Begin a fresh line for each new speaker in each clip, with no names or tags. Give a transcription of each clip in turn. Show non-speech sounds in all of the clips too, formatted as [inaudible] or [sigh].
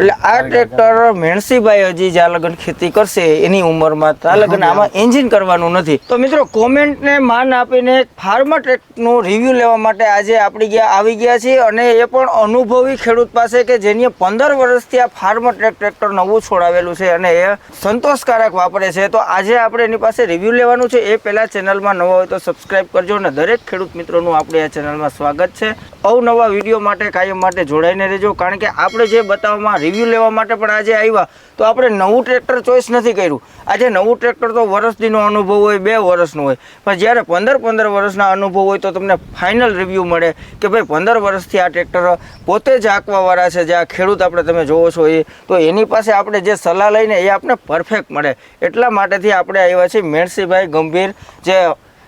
એટલે આ ટ્રેક્ટર મેણસીભાઈ હજી જ્યાં લગન ખેતી કરશે એની ઉંમરમાં ત્યાં લગન આમાં એન્જિન કરવાનું નથી. તો મિત્રો કોમેન્ટને માન આપીને ફાર્મા ટ્રેકનું રિવ્યુ લેવા માટે આજે આપણી ગયા આવી ગયા છીએ અને એ પણ અનુભવી ખેડૂત પાસે કે જેની પંદર વર્ષથી આ ફાર્મા ટ્રેક ટ્રેક્ટર નવું છોડાવેલું છે અને એ સંતોષકારક વાપરે છે. તો આજે આપણે એની પાસે રિવ્યુ લેવાનું છે. એ પહેલાં ચેનલમાં નવો હોય તો સબસ્ક્રાઇબ કરજો અને દરેક ખેડૂત મિત્રોનું આપણે આ ચેનલમાં સ્વાગત છે. અવનવા વીડિયો માટે કાયમ માટે જોડાઈને રહેજો. કારણ કે આપણે જે બતાવવામાં રિવ્યૂ લેવા માટે પણ આજે આવ્યા, તો આપણે નવું ટ્રેક્ટર ચોઈસ નથી કર્યું. આજે નવું ટ્રેક્ટર તો વર્ષદીનો અનુભવ હોય, બે વર્ષનો હોય. પણ જ્યારે પંદર પંદર વર્ષના અનુભવ હોય તો તમને ફાઇનલ રિવ્યૂ મળે કે ભાઈ પંદર વર્ષથી આ ટ્રેક્ટર પોતે જ આંકવાવાળા છે, જે આ ખેડૂત આપણે તમે જોવો છો એ. તો એની પાસે આપણે જે સલાહ લઈને એ આપણે પરફેક્ટ મળે. એટલા માટેથી આપણે આવ્યા છીએ મેણસીભાઈ ગંભીર, જે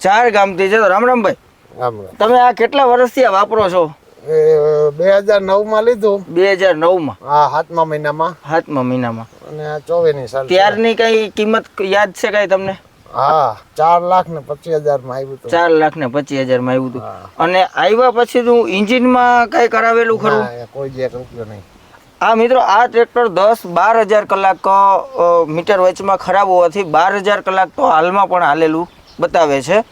ચાર ગામથી છે. રામ રામભાઈ
રામ રામ.
તમે આ કેટલા વર્ષથી આ વાપરો છો?
બે હજાર નવમાં લીધું.
બે હજાર નવમાં?
હા સાતમા મહિનામાં.
સાતમા મહિનામાં.
અને આ ચોવીસની સાલ
ત્યારની કઈ કિંમત યાદ છે કઈ તમને?
હા ચાર લાખ ને પચીસ હજારમાં આવ્યું
ચાર લાખ ને પચીસ હજારમાં આવ્યું હતું. અને આવ્યા પછી તું ઇન્જિનમાં કઈ કરાવેલું ખરું?
કોઈ જે રૂપિયો નહીં.
આ મિત્રો આ ટ્રેક્ટર દસ બાર હજાર કલાક મીટર વચમાં ખરાબ હોવાથી બાર હજાર કલાક તો હાલમાં પણ હાલેલું બતાવે છે.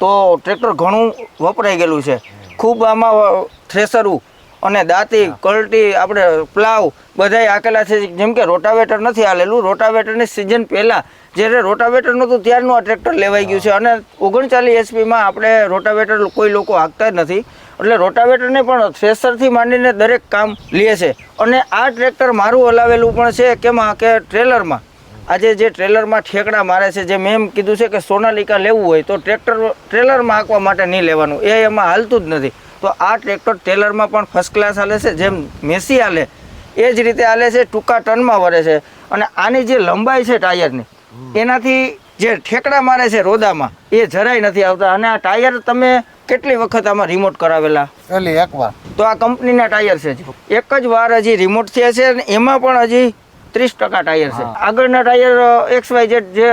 તો ટ્રેક્ટર ઘણું વપરાઈ ગયેલું છે. ખૂબ આમાં થ્રેસરું અને દાંતી કલટી આપણે પ્લાવ બધાય આકેલા છે. જેમ કે રોટાવેટર નથી આલેલું રોટાવેટરની સિઝન પહેલાં જ્યારે રોટાવેટર નહોતું ત્યારનું આ ટ્રેક્ટર લેવાઈ ગયું છે. અને ઓગણચાલીસ એચપીમાં આપણે રોટાવેટર કોઈ લોકો હાંકતા જ નથી. એટલે રોટાવેટરને પણ થ્રેસરથી માંડીને દરેક કામ લે છે. અને આ ટ્રેક્ટર મારું હલાવેલું પણ છે. કેમાં કે ટ્રેલરમાં? આજે જે ટ્રેલરમાં ઠેકડા મારે છે જે મેં એમ કીધું છે કે સોનાલિકા લેવું હોય તો ટ્રેક્ટર ટ્રેલરમાં હાંકવા માટે નહીં લેવાનું. એ એમાં હાલતું જ નથી. તો આ ટ્રેક્ટર ટ્રેલરમાં પણ ફર્સ્ટ ક્લાસ હાલે છે જેમ મેસી હાલે એ જ રીતે હાલે છે ટૂંકા ટનમાં વરે છે. અને આની જે લંબાઈ છે ટાયરની એનાથી જે ઠેકડા મારે છે રોદામાં એ જરાય નથી આવતા. અને આ ટાયર તમે કેટલી વખત આમાં રિમોટ કરાવેલા?
પેલી એક વાર.
તો આ કંપનીના ટાયર છે. એક જ વાર હજી રિમોટ થયા છે અને એમાં પણ હજી ત્રીસ ટકા ટાયર છે. આગળના ટાયર એક્સ વાય જેડ જે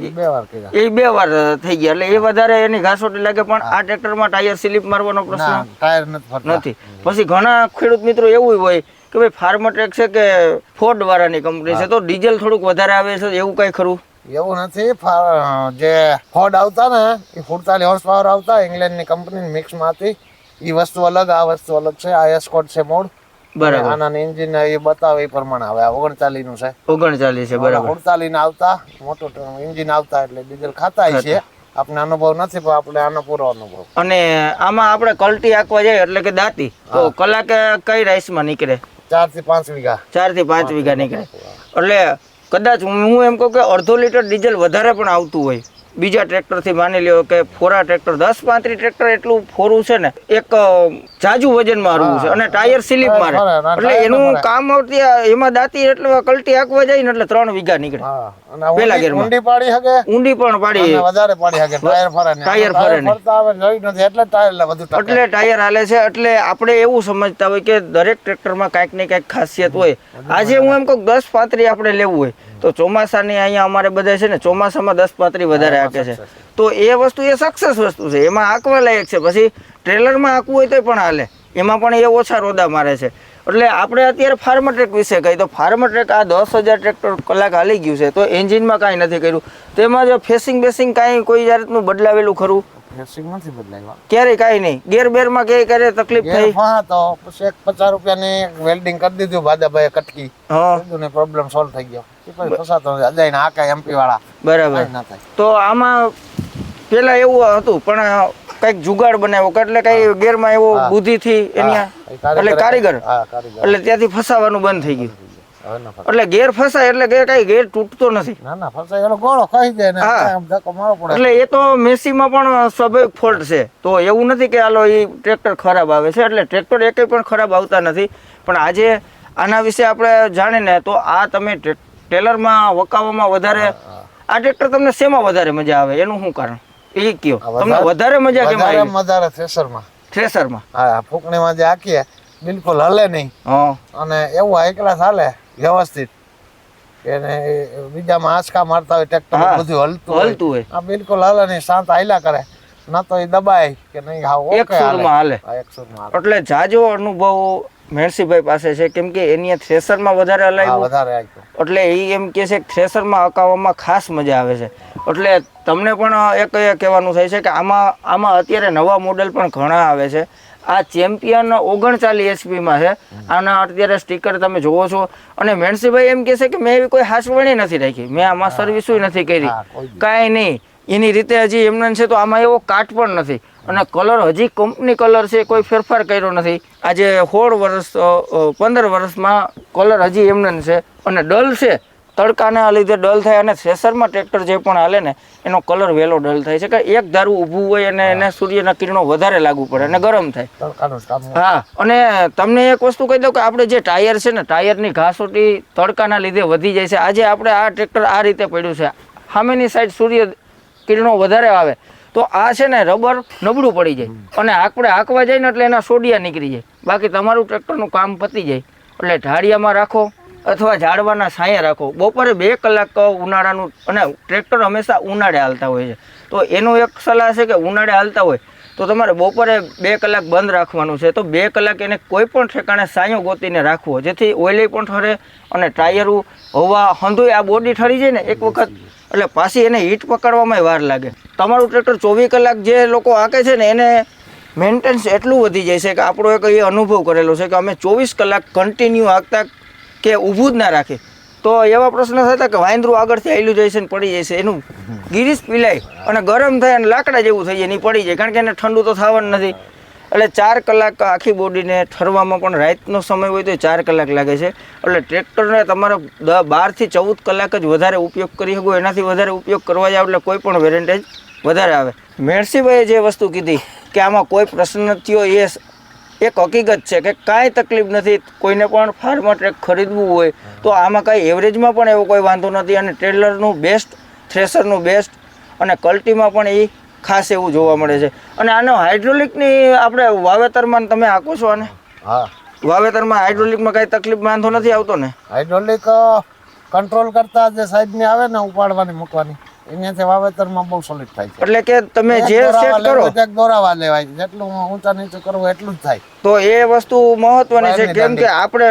હજી બે વાર
એ બે વાર થઈ ગયા. એટલે એ વધારે એની ઘાસોટી લાગે પણ આ ટ્રેક્ટરમાં ટાયર સ્લીપ મારવાનો પ્રશ્ન
ટાયર નથી
પછી ઘણા ખેડૂત મિત્રો એવું હોય કે ભાઈ ફાર્મ ટ્રેક છે કે ફોર્ડ વાળાની કંપની છે તો ડીઝલ થોડુંક વધારે આવે છે એવું કઈ ખરું?
એવું નથી. જે ફોર્ડ આવતા ને એ ફૂડતાલી હોર્સ પાવર આવતા ઇંગ્લેન્ડની કંપની મિક્સમાં હતી એ વસ્તુ અલગ આ વસ્તુ અલગ છે. આ એસ્કોટ છે મોડ
બરાબર.
આના એન્જિન એ બતાવે એ પ્રમાણે. હવે આ ઓગણચાલીસનું છે.
ઓગણચાલીસ છે બરાબર.
ઓગણચાલીસ ના આવતા મોટું એન્જિન આવતા એટલે ડીઝલ ખાતા છે આપણે અનુભવ નથી પણ આપણે આનો પૂરો અનુભવ.
અને આમાં આપણે કલટી આંકવા જઈએ એટલે કે દાંતી. તો કલાકે કઈ રાઈસમાં નીકળે?
ચારથી પાંચ વીઘા.
ચારથી પાંચ વીઘા નીકળે. એટલે કદાચ હું હું એમ કહું કે અડધો લીટર ડીઝલ વધારે પણ આવતું હોય. બીજા ટ્રેક્ટરથી માની લ્યો કે ફોરા ટ્રેક્ટર દસ પાંત્રી ટ્રેક્ટર એટલું ફોરું છે ને એક જાજુ વજન મારવું છે અને ટાયર સ્લીપ મારે. એટલે એનું કામ એમાં દાતી એટલે કલટી આંકવા જાય ને એટલે ત્રણ વીઘા નીકળે. પેલા
ઊંડી- ઊંડી પાડી શકે
ઊંડી પણ પાડી.
વધારે પાડી શકે ટાયર ફરે
ટાયર ફરે
નથી એટલે ટાયર બધું
એટલે ટાયર હાલે છે એટલે આપણે એવું સમજતા હોય કે દરેક ટ્રેક્ટરમાં કાંઈક ને કાંઈક ખાસિયત હોય. આજે હું એમ કહું દસ પાંત્રી આપણે લેવું હોય. તો ચોમાસાની અહીંયા અમારે બધા છે ને ચોમાસામાં દસ પાતરી વધારે હાકે છે. તો એ વસ્તુ એ સક્સેસ વસ્તુ છે. એમાં આંકવા લાયક છે. પછી ટ્રેલરમાં આંકવું હોય તો પણ હાલે. એમાં પણ એ ઓછા રોદા મારે છે. એટલે આપણે અત્યારે ફાર્મ ટ્રેક વિશે કહી તો ફાર્મ ટ્રેક આ દસ હજાર ટ્રેક્ટર કલાક હાલી ગયું છે. તો એન્જિનમાં કાંઈ નથી કર્યું. તેમાં જો ફેસિંગ બેસિંગ કાંઈ કોઈ જાતનું બદલાવેલું ખરું?
ફેસિંગ નથી બદલાવ્યા.
કાંઈ નહીં. ગેરબેરમાં ક્યારે તકલીફ થઈ?
હા તો પછી એક પચાસ રૂપિયાની વેલ્ડિંગ કરી દીધું ભાદાભાઈ કટકી.
હા.
ને પ્રોબ્લેમ સોલ્વ થઈ ગયો. ફસાતો નથી અજાઈને આ કાંઈ એમપી વાળા.
બરાબર.
ના થાય.
તો આમાં પેલા એવું હતું પણ કંઈક જુગાડ બનાવ્યો એટલે કઈ ગેરમાં એવો. બુદ્ધિથી એની
કારીગર
એટલે કારીગર. એટલે ત્યાંથી ફસાવાનું બંધ થઈ ગયું. એટલે ગેર ફસાય એટલે કે કઈ ગેર તૂટતો નથી.
ના ના ફસાય એનો ગોળો ખાઈ જાય ને આમ ધક્કો મારવો પડે.
એટલે એ તો મેસીમાં પણ સ્વાભાવિક ફોલ્ટ છે. તો એવું નથી કે આલો એ ટ્રેક્ટર ખરાબ આવે છે એટલે ટ્રેક્ટર એકે પણ ખરાબ આવતા નથી. પણ આજે આના વિશે આપણે જાણીને તો આ તમે ટેલરમાં વકાવામાં વધારે. આ ટ્રેક્ટર તમને શેમાં વધારે મજા આવે? એનું શું કારણ? એ કયો. તમને વધારે મજા કેમ આવી?
વધારે થ્રેસરમાં
થ્રેસરમાં
હા ફૂંકણીમાં જે હાકીએ બિલકુલ હલે નહીં. અને એવું એકલા હાલે વ્યવસ્થિત. એને બીજામાં આંચકા મારતા હોય ટ્રેક્ટર બધું હલતું
હલતું હોય.
આ બિલકુલ હાલે નહીં શાંત હાલ્યા કરે. ના તો એ દબાય કે નહીં હા
એક
ઓકે હાલે.
એટલે જાજો અનુભવ મેણસીભાઈ પાસે છે. કેમ કે એની થ્રેસરમાં વધારે હલાવ્યું.
વધારે
એટલે એ એમ કે છે કે થ્રેસરમાં અકાવવામાં ખાસ મજા આવે છે. એટલે તમને પણ એક એ કહેવાનું થાય છે કે આમાં આમાં અત્યારે નવા મોડેલ પણ ઘણા આવે છે. આ ચેમ્પિયન ઓગણચાલીસ એચપીમાં છે. આના અત્યારે સ્ટીકર તમે જોવો છો. અને મેણસીભાઈ એમ કહે છે કે મેં એવી કોઈ હાસવણી નથી રાખી. મેં આમાં સર્વિસ નથી કરી.
કાંઈ
નહીં. એની રીતે હજી એમને છે તો આમાં એવો કાટ પણ નથી. અને કલર હજી કંપની કલર છે કોઈ ફેરફાર કર્યો નથી. આજે સોળ વર્ષ પંદર વર્ષમાં કલર હજી એમને છે અને ડલ છે. તડકાના લીધે ડલ થાય અને થ્રેસરમાં ટ્રેક્ટર જે પણ હાલે ને એનો કલર વહેલો ડલ થાય છે. કે એક ધારું ઊભું હોય અને એને સૂર્યના કિરણો વધારે લાગુ પડે અને ગરમ થાય. હા અને તમને એક વસ્તુ કહી દઉં કે આપણે જે ટાયર છે ને ટાયરની ઘાસોટી તડકાના લીધે વધી જાય છે. આજે આપણે આ ટ્રેક્ટર આ રીતે પડ્યું છે. સામેની સાઈડ સૂર્ય કિરણો વધારે આવે તો આ છે ને રબર નબળું પડી જાય. અને આપણે હાંકવા જાય ને એટલે એના સોડિયા નીકળી જાય. બાકી તમારું ટ્રેક્ટરનું કામ પતી જાય. એટલે ઢાળિયામાં રાખો અથવા ઝાડવાના સાયા રાખો. બપોરે બે કલાક ઉનાળાનું અને ટ્રેક્ટર હંમેશા ઉનાળે હાલતા હોય છે. તો એનું એક સલાહ છે કે ઉનાળે હાલતા હોય તો તમારે બપોરે બે કલાક બંધ રાખવાનું છે. તો બે કલાક એને કોઈ પણ ઠેકાણે સાયો ગોતીને રાખવો. જેથી ઓઇલી પણ ઠરે અને ટાયરું, હવા હંધુય, આ બોડી ઠરી જાય ને એક વખત, એટલે પાછી એને હીટ પકડવામાં વાર લાગે. તમારું ટ્રેક્ટર ચોવીસ કલાક જે લોકો આંકે છે ને, એને મેન્ટેનન્સ એટલું વધી જાય છે કે આપણો એક એ અનુભવ કરેલો છે કે અમે ચોવીસ કલાક કન્ટિન્યુ આંકતા કે ઊભું જ ના રાખે. તો એવા પ્રશ્ન થતા કે વાંદરું આગળથી આયલું જાય છે ને પડી જાય છે. એનું ગીરીસ પીલાય અને ગરમ થાય અને લાકડા જેવું થઈ જાય ને પડી જાય, કારણ કે એને ઠંડુ તો થવાનું નથી. એટલે ચાર કલાક આખી બોડીને ઠરવામાં પણ રાતનો સમય હોય તો ચાર કલાક લાગે છે. એટલે ટ્રેક્ટરને તમારે દ બારથી ચૌદ કલાક જ વધારે ઉપયોગ કરી શકો. એનાથી વધારે ઉપયોગ કરવા જાવ એટલે કોઈ પણ વેરેન્ટેજ વધારે આવે. મેળસીભાઈએ જે વસ્તુ કીધી કે આમાં કોઈ પ્રશ્ન થયો એ એક હકીકત છે કે કાંઈ તકલીફ નથી કોઈને પણ ફાર્મા ટ્રેક ખરીદવું હોય તો આમાં કાંઈ એવરેજમાં પણ એવો કોઈ વાંધો નથી અને ટ્રેલરનું બેસ્ટ થ્રેસરનું બેસ્ટ અને કલ્ટીમાં પણ એ ખાસ એવું જોવા મળે છે. અને આનો હાઇડ્રોલિકની આપણે વાવેતરમાં તમે આંકો છો આને?
હા.
વાવેતરમાં હાઇડ્રોલિકમાં કાંઈ તકલીફ વાંધો નથી આવતો ને?
હાઇડ્રોલિક કંટ્રોલ કરતા જે સાઈડની આવે ને ઉપાડવાની મૂકવાની. એનાથી વાવેતરમાં બહુ સોલિડ થાય છે.
એટલે કે તમે જે સેટ કરો.
એક દોરાવા લેવાય. જેટલું ઊંચા નીચે કરવું એટલું જ થાય.
તો એ વસ્તુ મહત્વની છે કેમ કે આપણે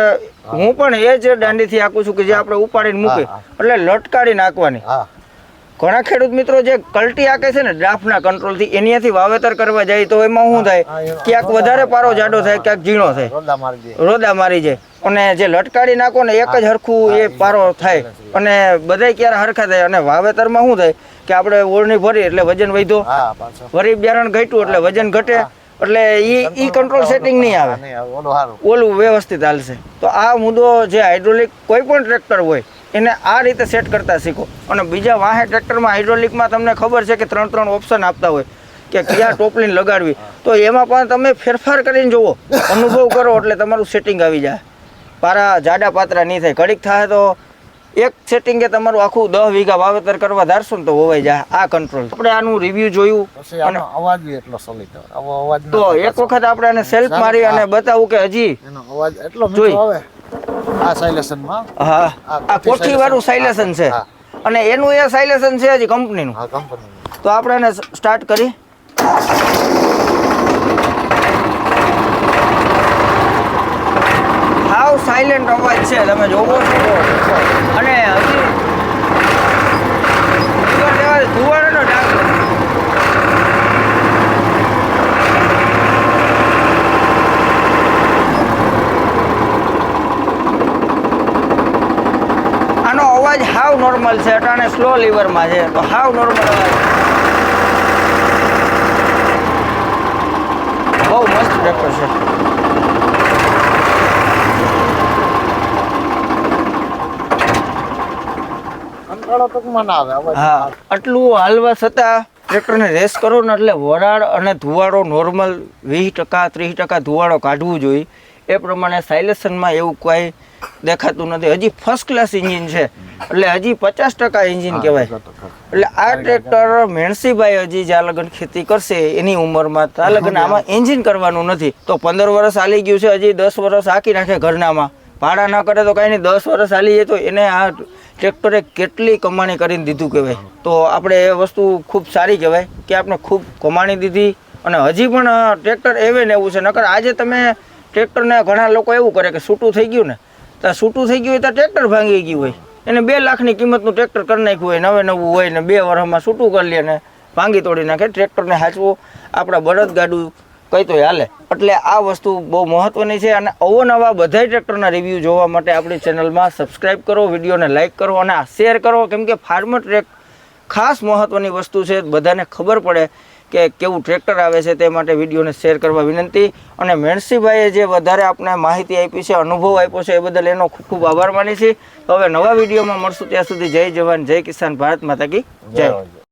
હું. પણ એ જ દાંડીથી આકું છું કે જે આપણે ઉપાડીને મૂકી એટલે લટકાડી નાખવાની. ઘણા ખેડૂત મિત્રો જે કલ્ટી આકે છે ને ડ્રાફ્ટના કંટ્રોલથી એનાથી વાવેતર કરવા જાય તો એમાં શું થાય? ક્યાંક વધારે પારો જાડો થાય ક્યાંક ઝીણો થાય.
રોદા મારી
જાય અને જે લટકાડી નાખો ને એક જ હરખું એ પારો થાય. અને બધાય ક્યારે હરખા થાય. અને વાવેતરમાં શું થાય કે આપણે ઓળણી ભરી એટલે વજન વધ્યો. વરી બિયારણ ઘટ્યું એટલે વજન ઘટે. એટલે ઈ ઈ કંટ્રોલ સેટિંગ નહીં આવે.
ઓલું
ઓલું વ્યવસ્થિત હાલશે. તો આ મુદ્દો જે હાઇડ્રોલિક કોઈ પણ ટ્રેક્ટર હોય એને આ રીતે સેટ કરતા શીખો. અને બીજા વાહે ટ્રેક્ટરમાં હાઇડ્રોલિકમાં તમને ખબર છે કે ત્રણ ત્રણ ઓપ્શન આપતા હોય કે કયા [laughs] ટોપલીન લગાડવી. તો એમાં પણ તમે ફેરફાર કરીને જુઓ. અનુભવ કરો એટલે તમારું સેટિંગ આવી જાય. પારા જાડા પાતરા નહીં થાય. ઘડીક થાય તો એક સેટિંગે તમારું આખું દસ વીઘા વાવેતર કરવા ધારશો ને તો હોવાઈ જાય. આ કંટ્રોલ આપણે આનું રિવ્યુ જોયું.
અને અવાજ એટલો અવાજ
તો એક વખત આપણે આને સેલ્ફ મારી અને બતાવું કે હજી
અવાજ એટલો
જોઈ.
આ સાયલેશનમાં
હા. આ કોઠી વાળું સાયલેશન છે. અને એનું એ સાયલેશન છે હજી કંપનીનું.
હા કંપની
તો આપણે એને સ્ટાર્ટ કરી. હાવ સાયલેન્ટ અવાજ છે તમે જોવો છો? અને હજી ધુવાડાનો ડાઘ નથી. આનો અવાજ હાવ નોર્મલ છે અટાણે સ્લો લીવરમાં છે. તો હાવ નોર્મલ અવાજ બહુ મસ્ત ટ્રેક્ટર છે. હા આટલું હાલવા છતાં ટ્રેક્ટરને રેસ કરો ને એટલે વરાળ અને ધુવાડો નોર્મલ વીસ ટકા ત્રીસ ટકા ધુવાડો કાઢવું જોઈએ. એ પ્રમાણે સાયલેશનમાં એવું કોઈ દેખાતું નથી. હજી ફર્સ્ટ ક્લાસ ઇન્જિન છે. એટલે હજી પચાસ ટકા એન્જિન કહેવાય. એટલે આ ટ્રેક્ટર મેણસીભાઈ હજી જ્યાં લગન ખેતી કરશે એની ઉંમરમાં ત્યાં લગન આમાં એન્જિન કરવાનું નથી. તો પંદર વર્ષ હાલી ગયું છે હજી દસ વર્ષ હાકી નાખે ઘરનામાં. ભાડા ના કરે તો કાંઈ નહીં દસ વર્ષ હાલી જાય તો એને આ ટ્રેક્ટરે કેટલી કમાણી કરીને દીધું કહેવાય. તો આપણે એ વસ્તુ ખૂબ સારી કહેવાય કે આપણે ખૂબ કમાણી દીધી અને હજી પણ ટ્રેક્ટર એવે ને એવું છે. નકર આજે તમે ટ્રેક્ટરને ઘણા લોકો એવું કરે કે છૂટું થઈ ગયું ને તો છૂટું થઈ ગયું હોય તો ટ્રેક્ટર ભાંગી ગયું હોય. એને બે લાખની કિંમતનું ટ્રેક્ટર કરી નાખ્યું હોય, નવે નવું હોય ને બે વર્ષમાં છૂટું કરી લે ને ભાંગી તોડી નાખે. ટ્રેક્ટરને હાચવું આપણા બળદગાડું કઈ તોય હાલે. એટલે આ વસ્તુ બહુ મહત્વની છે અને અવનવા બધાય ટ્રેક્ટરના રિવ્યૂ જોવા માટે આપણી ચેનલમાં સબસ્ક્રાઇબ કરો, વિડીયોને લાઇક કરો અને શેર કરો. કેમ કે ફાર્મર ટ્રેક ખાસ મહત્વની વસ્તુ છે, બધાને ખબર પડે કે કેવું ટ્રેક્ટર આવે છે તે માટે વિડીયોને શેર કરવા વિનંતી. અને મેણસીભાઈએ જે વધારે આપણે માહિતી આપી છે, અનુભવ આપ્યો છે, એ બદલ એનો ખૂબ ખૂબ આભાર માની છે. હવે નવા વિડીયોમાં મળશું ત્યાં સુધી. જય જવાન, જય કિસાન ભારત માતા કી જય.